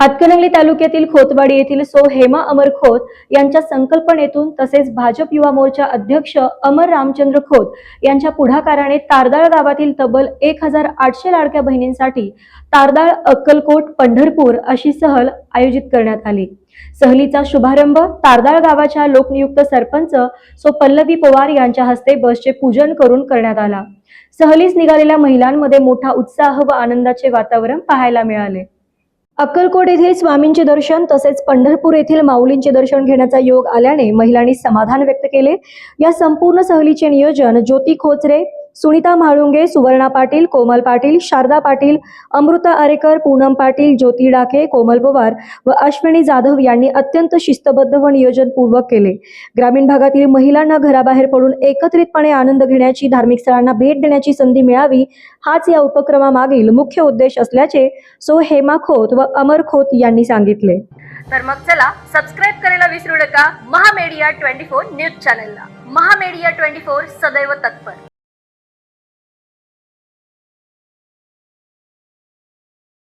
हातकणंगले तालुक्यातील खोतवाडी येथील सो हेमा अमर खोत यांच्या संकल्पनेतून तसेच भाजप युवा मोर्चा अध्यक्ष अमर रामचंद्र खोत यांच्या पुढाकाराने तारदाळ गावातील तब्बल एक हजार आठशे लाडक्या बहिणींसाठी तारदाळ अक्कलकोट पंढरपूर अशी सहल आयोजित करण्यात आली. सहलीचा शुभारंभ तारदाळ गावाच्या लोकनियुक्त सरपंच सो पल्लवी पवार यांच्या हस्ते बसचे पूजन करून करण्यात आला. सहलीस निघालेल्या महिलांमध्ये मोठा उत्साह व आनंदाचे वातावरण पाहायला मिळाले. अक्कलकोट येथील स्वामींचे दर्शन तसेच पंढरपूर येथील माऊलींचे दर्शन घेण्याचा योग आल्याने महिलांनी समाधान व्यक्त केले. या संपूर्ण सहलीचे नियोजन ज्योती खोचरे सुनीता म्हाळुंगे सुवर्णा पाटील कोमल पाटील शारदा पाटील अमृता आरेकर पूनम पाटील ज्योती डाके कोमल पवार व अश्विनी जाधव यांनी अत्यंत शिस्तबद्ध व नियोजनपूर्वक केले. ग्रामीण भागातील महिलांना घराबाहेर पडून एकत्रितपणे आनंद घेण्याची धार्मिक स्थळांना भेट देण्याची संधी मिळावी हाच या उपक्रमामागील मुख्य उद्देश असल्याचे सो हेमा खोत व अमर खोत यांनी सांगितले. तर मग चला सबस्क्राईब करायला विसरू नका. महामेडिया ट्वेंटी फोर न्यूज चॅनलला. महामेडिया ट्वेंटी फोर सदैव तत्पर.